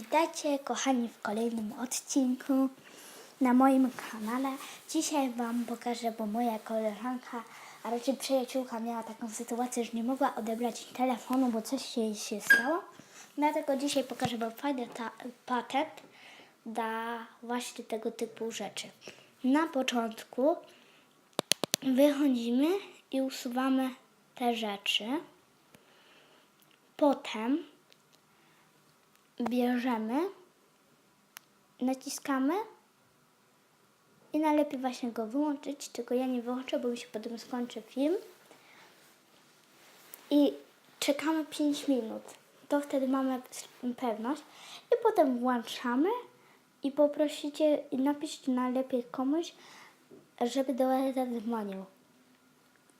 Witajcie kochani w kolejnym odcinku na moim kanale. Dzisiaj Wam pokażę, bo moja koleżanka, a raczej przyjaciółka miała taką sytuację, że nie mogła odebrać telefonu, bo coś jej się stało. Dlatego dzisiaj pokażę Wam fajny patent dla właśnie tego typu rzeczy. Na początku wychodzimy i usuwamy te rzeczy. Potem bierzemy, naciskamy i najlepiej właśnie go wyłączyć, tylko ja nie wyłączę, bo mi się potem skończy film. I czekamy 5 minut. To wtedy mamy pewność. I potem włączamy i poprosicie napiszcie najlepiej komuś, żeby do was zadzwonił.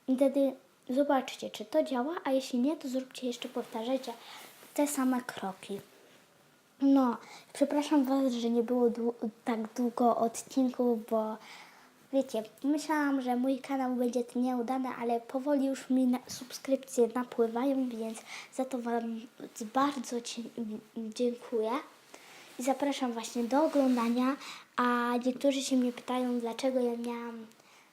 I wtedy zobaczcie, czy to działa, a jeśli nie, to zróbcie jeszcze, powtarzajcie te same kroki. No, przepraszam Was, że nie było tak długo odcinków, bo wiecie, myślałam, że mój kanał będzie nieudany, ale powoli już mi na, subskrypcje napływają, więc za to Wam bardzo dziękuję. I zapraszam właśnie do oglądania, a niektórzy się mnie pytają, dlaczego ja miałam,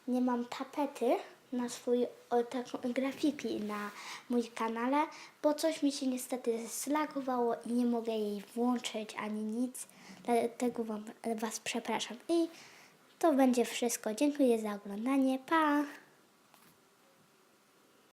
nie mam tapety na swój, o, taką grafiki na mój kanale, bo coś mi się niestety zlagowało i nie mogę jej włączyć ani nic, dlatego wam, Was przepraszam. I to będzie wszystko. Dziękuję za oglądanie. Pa!